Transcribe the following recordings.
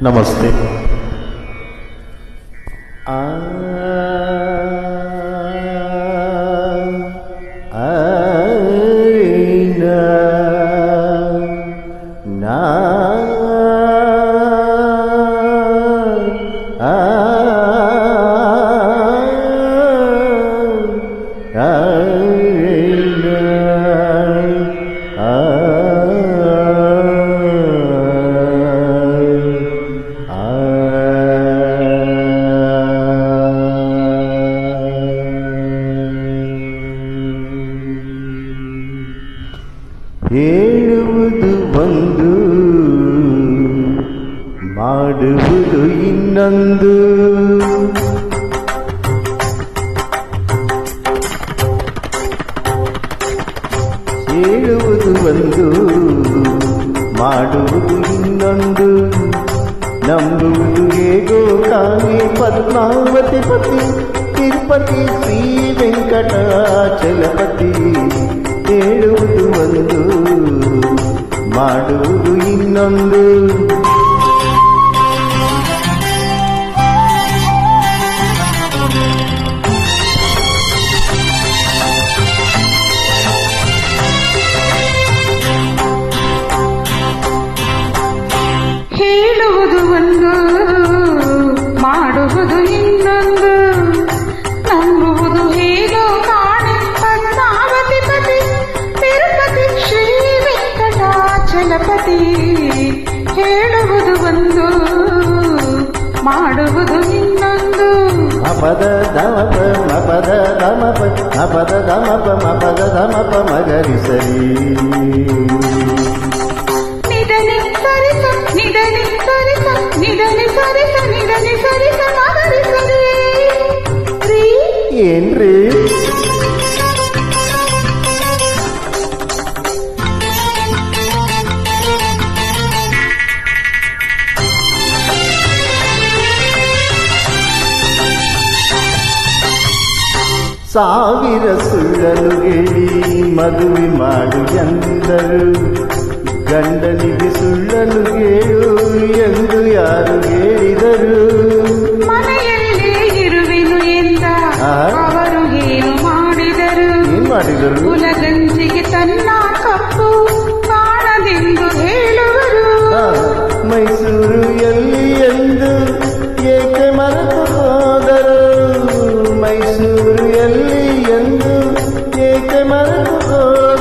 Namastê. Ah. ಹೇಳುವುದು ಒಂದು ಮಾಡುವುದು ಇನ್ನೊಂದು ಹೇಳುವುದು ಒಂದು ಮಾಡುವುದು ಇನ್ನೊಂದು ನಂಬುವುದು ಹೇಗೋ ಕಾಣೆ ಪದ್ಮಾವತಿ ಪತಿ ತಿರುಪತಿ ಶ್ರೀ ವೆಂಕಟಾಚಲಪತಿ நம்பி ಮಾಡುವುದು ಇನ್ನೊಂದು ಮಪದ ದಮಪ ಮಪದ ದಮಪ ಮಪದ ದಮಪ ಮಪದ ದಮಪ ಮಗರಿ ಸರಿ ನಿಡನಿ ಸರಿಸ ನಿಡನಿ ಸರಿಸ ನಿಡನಿ ಸರಿಸ ನಿಡನಿ ಸರಿಸ ಮಗರಿ ಸರಿ ರೀ ಏನ್ರಿ ಸಾವಿರ ಸುಳ್ಳಲು ಹೇಳಿ ಮದುವೆ ಮಾಡು ಎಂದರು. ಗಂಡನಿಗೆ ಸುಳ್ಳಲು ಹೇಳು ಎಂದು ಯಾರು ಹೇಳಿದರು. ಮನೆಯಲ್ಲೇ ಇರುವೆನು ಎಂದ? ಅವರು ಏನು ಮಾಡಿದರು? ಏನ್ ಮಾಡಿದರು? ಕುಲಗಂಜಿಗೆ ತನ್ನ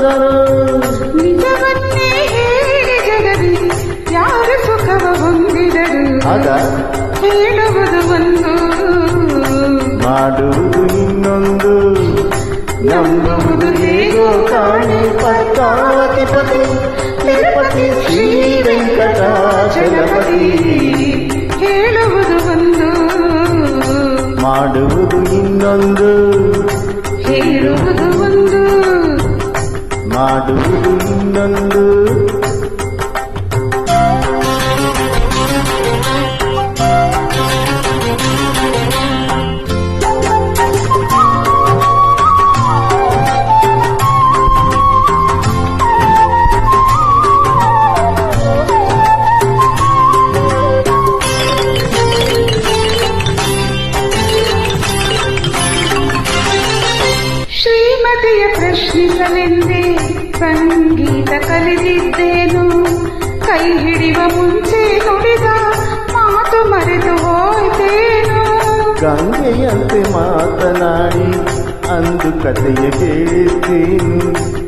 ಹೋದರು ನಿಜವನ್ನೇ ಹೇಳಿ ಜಗದಿ ಯಾರು ಸುಖವ ಹೊಂದಿದರು ಅದ ಹೇಳುವುದು ಒಂದು ಮಾಡುವುದು ಇನ್ನೊಂದು. ನಂಬುವುದು ಹೇಗೋ ಕಾಣೆ ಪದ್ಮಾವತಿ ಪತಿ ತಿರುಪತಿ ಶ್ರೀ ವೆಂಕಟಾಚಲಪತಿ. ಹೇಳುವುದು ಒಂದು ಮಾಡುವುದು ಇನ್ನೊಂದು. ಹೇಳುವುದು నాడు నందు ಇನ್ನೊಂದು ಶ್ರೀಮತಿಯ ಪ್ರಶ್ನಿಸಲೆಂದೇ ಸಂಗೀತ ಕಲಿತಿದ್ದೇನು ಕೈ ಹಿಡಿಯುವ ಮುಂಚೆ ನುಡಿದ ಮಾತು ಮರೆತು ಹೋಯ್ತೇನು ಗಂಗೆಯಂತೆ ಮಾತನಾಡಿ ಅಂದು ಕಥೆಯ ಕೇಳಿದ್ದೇನು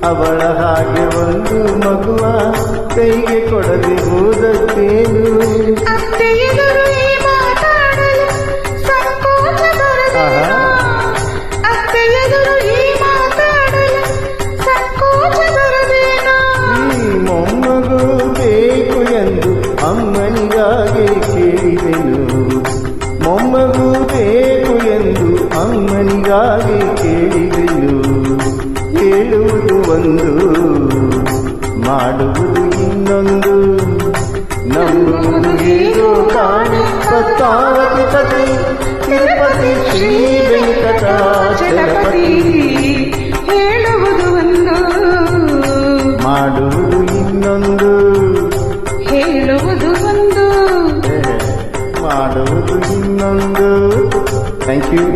ಅವಳ ಹಾಗೆ ಒಂದು ಮಗುವ ಕೈಗೆ ಕೊಡದೆ ಹೋದದ್ದೇನು ಹೇಳುವುದು ಒಂದು ಮಾಡುವುದು ಇನ್ನೊಂದು ನಂಬುವುದು ಹೇಗೋ ಕಾಣೆ ಪತ್ತಾವತಿ ಪತಿ ತಿರುಪತಿ ಶ್ರೀ ವೆಂಕಟಾಚಲಪತಿ ಹೇಳುವುದು ಒಂದು ಮಾಡುವುದು ಇನ್ನೊಂದು ಹೇಳುವುದು ಒಂದು ಏ. ಮಾಡುವುದು ಇನ್ನೊಂದು ಥ್ಯಾಂಕ್ ಯು